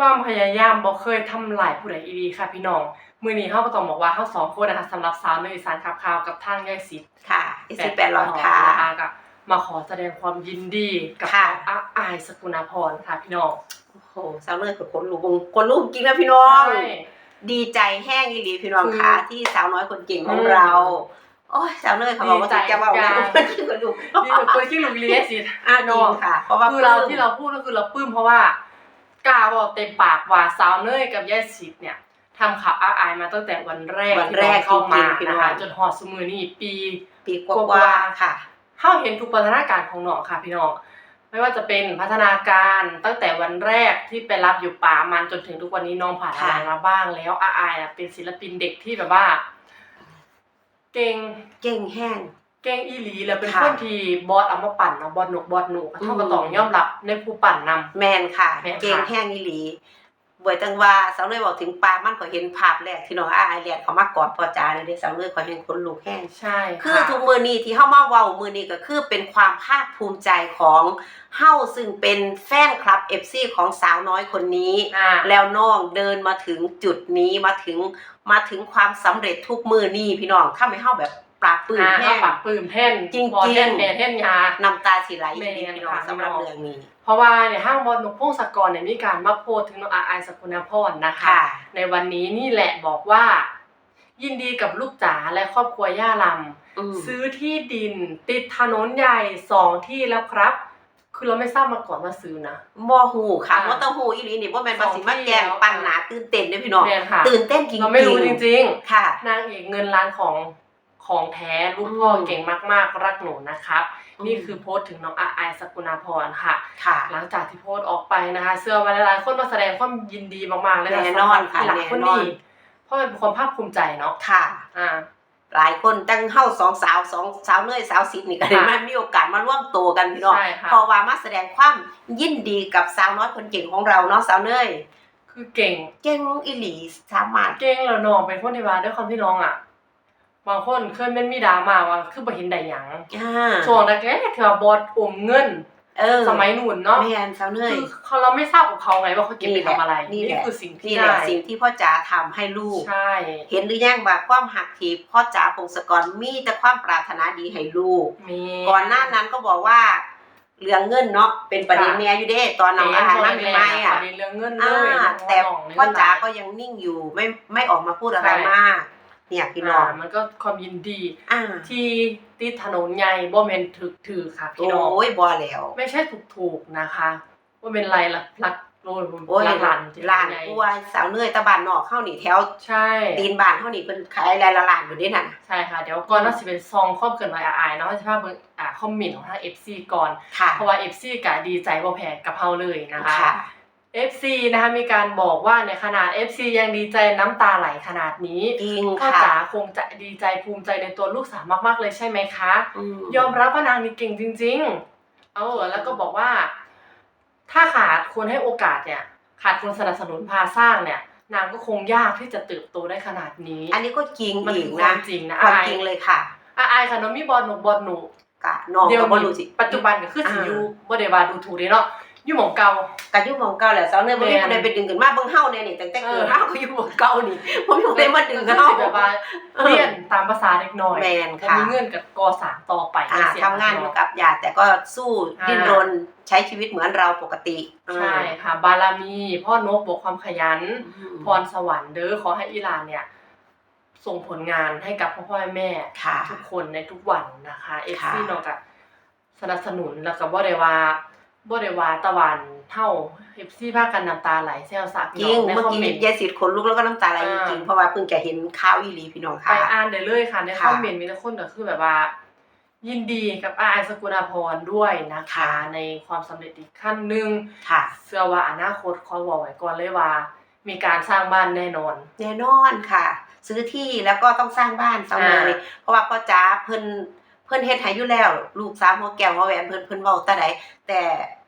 ความพยายามบ่เคยทำลายผู้ใดอีหลีค่ะพี่น้องมื้อนี้เฮาก็ต้องบอกว่าเฮาสองคนนะคะสำหรับสาวในอีสานขับข่าวกับทางยายสิทธิ์ค่ะอีสิบแปดร้อยค่ะนะคะก็มาขอแสดงความยินดีกับค่ะอาอายสกุณาพรค่ะพี่น้องโอ้โหสาวเนยกับคนลูกบงคนลูกจริงนะพี่น้องใช่ดีใจแห้งอีหลีพี่น้องคือค่ะที่สาวน้อยคนเก่งของอืมเราโอ้ยสาวเนยเขาบอกว่าดีใจจะเว่าจังคนที่คนลูกนี่เป็นคนที่หลุกเลียสิอะจริงค่ะเพราะว่าคือเราที่เราพูดก็คือเราปลื้มเพราะว่า กล้าบอกเต็มปากว่าสาวเนยกับยายสิทธิ์เนี่ยทำข่าวอาอายมาตั้งแต่วันแรกวันที่แรกน้องเข้ามาจริงๆพี่น้นะองคะจนหอดสมือนี่ปี ปีกว่าๆค่ะเข้าเห็นทุกพัฒนาการของน้องค่ะพี่น้องไม่ว่าจะเป็นพัฒนาการตั้งแต่วันแรกที่ไปรับอยู่ป่ามันจนถึงทุกวันนี้น้องผ่านอะไรค่ะมาบ้างแล้วอาอายน่ะเป็นศิลปินเด็กที่แบบว่า เก่งเก่งแห้ง เก่งอีหลีแล้วเป็นค่ะ คนที่บอสเอามาปั่นเนาะบอสหนุกบอสหนุกเท่ากับอืมต้องยอมรับในผู้ปั่นนำ แมนค่ะ แม่นค่ะ เก่งแห้งอีหลีบวยตังว่าสาวเนยบอกถึงปลามันก็เห็นภาพแรกที่น้องอาไอายแลนเขามากอดพ่อจ๋าเลยเด้สาวเนยขอเห็นคนลูกแห้ง ใช่คือทุกมือนี้ที่เฮามาเว้ามือนี้ก็คือเป็นความภาคภูมิใจของเฮาซึ่งเป็นแฟนคลับ FC ของสาวน้อยคนนี้ อ่า แล้วน้องเดินมาถึงจุดนี้มาถึงมาถึงความสำเร็จทุกมือนี้พี่น้องทำให้เฮาแบบ ปราบปลื้มอ่าแห้เขางปรับปลื้มแท่นจริงๆบอสแท่นแม่แท่นยาน้ำตาสิไหลแม่อีหลีพี่น้องค่ะสำหรับพี่น้องเรื่องนี้ เพราะว่าเนี่ยห้างบอลนกพงศกรเนี่ยมีการมาโพสต์ถึงน้องอาอายสกุณพรนะคะค่ะในวันนี้นี่แหละบอกว่า ยินดีกับลูกจ๋าและครอบครัวย่าลอืมำซื้อที่ดินติดถนนใหญ่สองที่แล้วครับคือเราไม่ทราบมาก่อนว่าซื้อนะบ่ฮู้ค่ะอ่าบ่ต้องฮู้อีหลีนี่บ่แม่นว่าสิมาสองที่แกล้งแล้วปั่นหนาตื่นเต้นเด้อพี่น้องแม่นค่ะตื่นเต้นจริงๆเราไม่รู้จริงค่ะๆนางเอกเงินล้านของ ของแท้ลูกพ่ออืมเก่งมากๆ รักหนูนะครับอืมนี่คือโพสต์ถึงน้องอาอายสกุณพรค่ะ ค่ะ หลังจากที่โพสต์ออกไปนะคะ เสื้อวันหลายๆคนมาแสดงความยินดีมากๆเลยแน่นอนค่ะสำหรับหลักคนแน่นอนี้นเพราะมันเป็นความภาคภูมิใจเนาะค่ะอ่าหลายคนตั้งเฮาสองสาวสองสาวเนยสาวสิทธิ์นี่ก็ได้ค่ะมามีโอกาสมาร่วมตัวกันพี่น้องใช่ค่ะเพราะว่ามาแสดงความยินดีกับสาวน้อยคนเก่งของเราเนาะสาวเนยคือเก่ง เก่งอีหลีสามารถเก่งแล้วน้องเป็นคนที่ว่าด้วยความที่น้องอะ บางคนเคยเป็นมีดราม่าว่าคือบ่เห็นได้หยังอ่าช่วงแรกๆที่ว่าบอสอมเงิน เออสมัยนู่นเนาะแม่นสาวเนยคือเขาเราไม่ทราบกับเขาไงว่าเขาเก็บไปทำอะไรนี่แหละคือสิ่งที่นี่แหละได้สิ่งที่พ่อจ๋าทำให้ลูก ใช่ เห็นหรือยังว่าความหักที่พ่อจ๋าพงศกรมีแต่ความปรารถนาดีให้ลูกมีก่อนหน้านั้นก็บอกว่าเรื่องเงินเนาะเป็นประเด็นค่ะเมียอยู่เด้ตอนน้องอาหารนั่นใหม่ๆอะประเด็นเรื่องเงินเลอ่ายแต่น้องนี่พ่อจ๋ามันหลยก็ยังนิ่งอยู่ไม่ไม่ออกมาพูดอะไรใช่มาก เนี่ยพี่น้องามันก็ความยินดีอ่าที่ติดถนนใหญ่บ่แม่นถึกถือค่ะพี่น้องโอ้ยบ่แล้ว ไม่ใช่ถูกถูกๆนะคะว่าเป็นไรละพลักโลยโอ้ยหลักหลันล้านกล้วยสาวเนื่อยตะบานนอกเข้านี่แถวใช่ตีนบ้านเข้านี่เพิ่นขายรายละล้านอยู่เด้น่ะใช่ค่ะเดี๋ยวก่อนน่าสิเป็นซองครอบเกินไว้อายเนาะจะพาเบิ่งอ่าคอมเมนต์ของทาง FC ก่อนค่ะเพราะว่า FC ก็ดีใจบ่แพ้กับเฮาเลยนะคะค่ะ FC นะคะมีการบอกว่าในขนาด FC ยังดีใจน้ำตาไหลขนาดนี้จริงพ่อค่ะจ๋าคงจะดีใจภูมิใจในตัวลูกสาวมากๆเลยใช่ไหมคะอืมยอมรับว่านางนี่เก่งจริง ๆ เออแล้วก็บอกว่า ถ้าขาดคนให้โอกาสเนี่ย ขาดคนสนับสนุนพาสร้างเนี่ย นางก็คงยากที่จะเติบโตได้ขนาดนี้อันนี้ก็จริงมันอีคืกอควานะมจริงนะความอายจริงเลยค่ะอาอายค่ะน้องมีบอลหนูบอลหนูกะน้องเดี๋ยวก็บ่นี้รู้สิปัจจุบันก็คือสิอ่าอยู่บ่ได้ว่าดูถูกเด้เนาะ อยู่หม่องเก่ากะอยู่หมองเก่าแหละสาวเนื่อยบ่มีแม่นผู้ใดไปดึงกันมาเบิ่งเฮาเนี่ยนี่ตั้งแต่เกิดเออมาก็อยู่หมองเก่านี่บ่มีผู้ใดมาดึงก็เฮาสิแบบว่าเรียนตามภาษาเด็กน้อยแม่นบ่ค่ะ มีเงินกับก่อสร้างต่อไปอ่าเสียทำงานอยู่กับญาติแต่ก็สู้อ่าดิ้นรนใช้ชีวิตเหมือนเราปกติใช่ค่ะ บารมี พ่อนกบอกความขยันอืมพรสวรรค์เด้อขอให้อิหร่านเนี่ย ส่งผลงานให้กับพ่อพ่อแม่แม่ค่ะ ทุกคนในทุกวันนะคะ เอฟค่ะซีนอกจากสนับสนุนแล้วก็บ่ได้ว่า บ่ได้ว่าตะวันเท่าเอฟซีพากันน้ำตาไหลแซวสักจริงในเมื่อคอมกี้เมนต์ยายสิทธิ์ขนลุกแล้วก็น้ำตาไหลจอ่าริงๆเพราะว่าเพิ่งจะเห็นข่าวอีหลีพี่น้องไปค่ะอ่านได้เลยค่ะในค่ะคอมเมนต์มีแต่คนก็คือแบบว่า ยินดีกับอาไอสกุณาพรด้วยนะคะค่ะในความสำเร็จอีกขั้นหนึ่งค่ะเชื่อว่าอนาคตขอบอกไว้ก่อนเลยว่า มีการสร้างบ้านแน่นอน แน่นอนค่ะ ซื้อที่แล้วก็ต้องสร้างบ้านเสมออ่าเพราะว่าพ่อจ๋าเพิ่นเพิ่นเฮ็ดให้อยู่แล้ว ลูกสาวหัวแก้วหัวแหวนเพิ่นเพิ่นเว้าแต่ใดแต่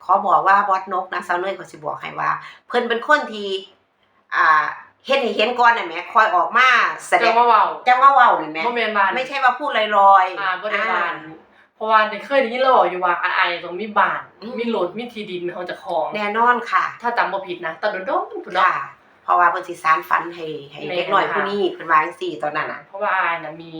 ขอบอกว่าบอสนกนะสาวเนยเขาสิบอกให้ว่า เพิ่นเป็นคนที่อ่าเฮ็ดให้เห็นก่อนน่ะแหมคอยออกมาแสดจังงว่าเว้าจังว่าเว้านี่แหมบ่แม่นบ้านไม่ใช่ว่าพูดลอยๆอ่าบ่ได้บ้านเพราะว่าได้เคยได้ยินเราบอกอยู่ว่าอายต้องมีบ้านอืมมีรถมีที่ดินเป็นของเจ้าของ แน่นอนค่ะ ถ้าจำบ่ผิดนะแต่โดนๆพุ่นเนาะค่ะเพราะว่าเพิ่นสิสานฝันให้ให้แม่นเด็กน้อยค่ะผู้นี้เพิ่นว่าจังซี่ตอนนั้นน่ะเพราะว่าอายน่ะมี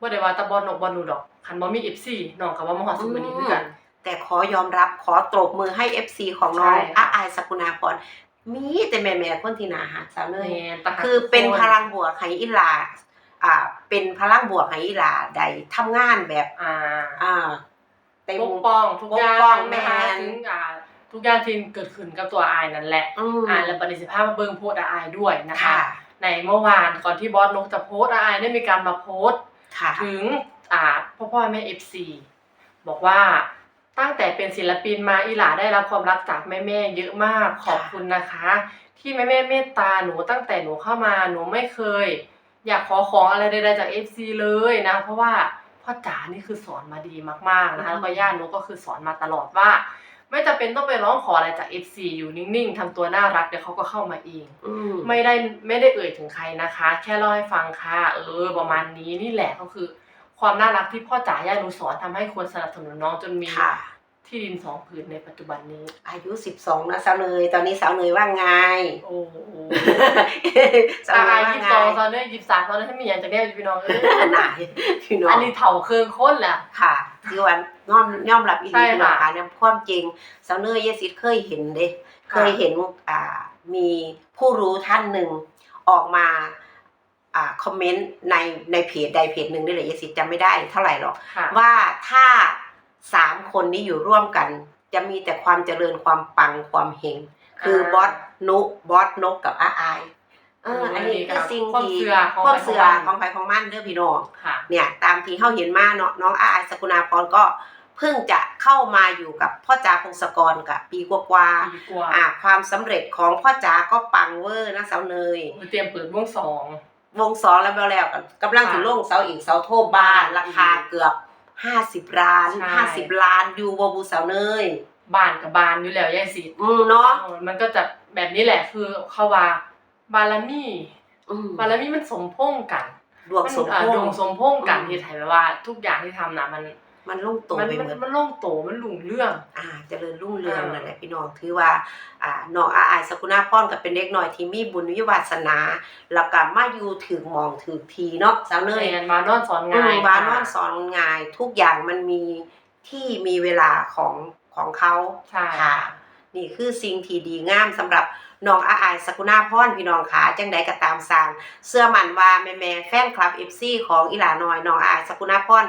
ก็บ่ได้ว่าแตะบอลนกบอลหนูดอกคันบ่มี FC น้องก็บ่มาฮอดซุมื้อนี้คือกัน แต่ขอยอมรับขอตบมือให้ FC ของน้องใช่ค่ะอาอายสกุณาพรมีแต่แม่ๆคนที่น่าฮักสาวเนยแม่นตะหักคือเป็นทุกพลังบวกให้อีหลาอ่า เป็นพลังบวกให้อีหลาได้ทำงานแบบ อ่า อ่าเต็มปกป้องทุกอย่างปกป้องนะคะแม่นถึงอ่าทุกอย่างที่เกิดขึ้นกับตัวอายนั่นแหละอืมอ่าและปฏิสิภาพมาเบิ่งโพสต์อายด้วยนะคะค่ะในเมื่อวานก่อนที่บอสนกจะโพสต์อายได้มีการมาโพสต์ ค่ะถึงอ่าพ่อพ่อแม่ FC บอกว่าตั้งแต่เป็นศิลปินมาอีหลาได้รับความรักจากแม่แม่ๆเยอะมากขอบคุณนะคะ ที่แม่แม่ๆเมตตาหนูตั้งแต่หนูเข้ามาหนูไม่เคย อยากขอของอะไรใดๆจาก FC เลยนะ เพราะว่าพ่อจ๋านี่คือสอนมาดีมากๆนะคะแล้วก็ย่าหนูก็คือสอนมาตลอดว่า ไม่จำเป็นต้องไปร้องขออะไรจาก FC อยู่นิ่งๆทำตัวน่ารักเดี๋ยวเขาก็เข้ามาเอง อืมไม่ได้ไม่ได้เอ่ยถึงใครนะคะ แค่เล่าให้ฟังค่ะ เออ ประมาณนี้นี่แหละก็คือ ความน่ารักที่พ่อจ๋าย่าหนูสอนทำให้คนสนับสนุนน้องจนมีค่ะ ที่ดินสองผืนในปัจจุบันนี้ อายุ12นะสาวเนยตอนนี้สาวเนยว่าไง โอ้โหสาวตาเนยยว่ายี่สิบไงสองตอนนี้ยี่สิบสามตอนนี้ถ้ามีอย่างจะแน่พี่น้องเอ้ยไหนพี่น้องอันนี้เถ่าเคืองค้นแหละ ค่ะ คือว่าน้อมย่อมรับอีหใช่ลีพี่น้องค่ะค่ะในความจริงสาวเนยเยสิตเคยเห็นเด้เคยเห็นอ่ามีผู้รู้ท่านหนึ่งออกมาอ่าคอมเมนต์ในในเพจใดเพจหนึ่งนี่แหละเยสิตจำไม่ได้เท่าไหร่หรอกค่ะว่าถ้าสามคนนี้อยู่ร่วมกัน จะมีแต่ความเจริญความปังความเฮงคืออาบอสนุบอสนกกับอาอาย เอออันนี้คือสิ่งความที่เชื่อของความเสือใครขขอองงใครของมันเด้อพี่น้องค่ะเนี่ย ตามที่เขาเห็นมาเนาะน้องอาอายสกุณาพรก็เพิ่งจะเข้ามาอยู่กับพ่อจาพงศกรกับปีกว่าๆดีกว่าอ่า ความสำเร็จของพ่อจ๋าก็ปังเวอร์นะสาวเนยเตรียมเปิดวงสองวงสองแล้วแล้วกันกำลังถึงลงเสาอีกเสาโทบบ้านราคาเกือบห้าสิบล้านใช่ห้าสิบล้านยูวบูสาวเนยบ้านกับบานอยู่แล้วยายสิอืมเนาะเออมันก็จะแบบนี้แหละคือเขาว่า บารมีอืม บารมีมันสมพงษ์กันดวงสมอ่าพดงวงษ์สมพงษ์กันอืมที่ไทยแปลว่า ทุกอย่างที่ทำนะมันมันลงตัวมันไปมันหมดมันโล่งโตมันหลุงเรื่อง อ่าเจริญรุ่งเรืองอ่า นั่นแหละพี่น้องถือว่าอ่าน้องอาอายสกุณาพรก็เป็นเด็กหน่อยที่มีบุญวิวาสนาแล้วก็มาอยู่ถึงหมองถึงทีเนาะสาวเนยเรียนมานอนสอนอืง่ายมวานค่ะอนสอนง่ายทุกอย่างมันมีที่มีเวลาของของเขาใช่ค่ะ นี่คือสิ่งที่ดีงามสำหรับน้องอาอายสกุณาพรพี่น้องขาจังใดก็ตามสร้าง เสื้อมันว่าแม่แม่แฟนคลับเอฟซีของอิหลาน้อยน้องอาอายสกุณาพร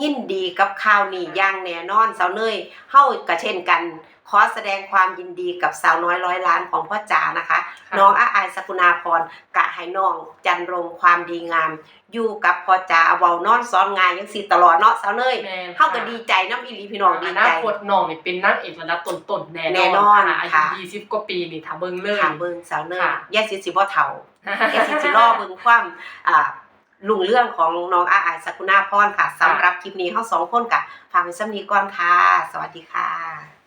ยินดีกับข่าวนี้อย่างแน่นอนสาวเนยเฮาก็เช่นกัน ขอแสดงความยินดีกับสาวน้อยร้อยล้านของพ่อจ๋านะคะค่ะน้องอาอายสกุณาพรกะให้น้องจันรงความดีงาม อยู่กับพ่อจ๋าเว้านอนซ้อนงานยังสิตลอดเนาะสาวเนยแม่นเฮาก็ดีใจน้ำอีหลีพี่น้องดีอนาใจ คตน้องนี่เป็นนางเอกระดับต้นๆแน่แน่นอนค่ะ อายุค่ะยี่สิบกว่าปีนี่ถ้าเบิ่งเลย ถามเบิ่งสาวเนยค่ะ แยกสิสิบ่เฒ่าแยกสิสิรอเบิ่งความอ่าลุงเรื่องของน้องอาอายสกุณาพรค่ะสำหรับคลิปนี้เฮาสองคนกะฝากไว้สำนีก่อนค่ะ สวัสดีค่ะ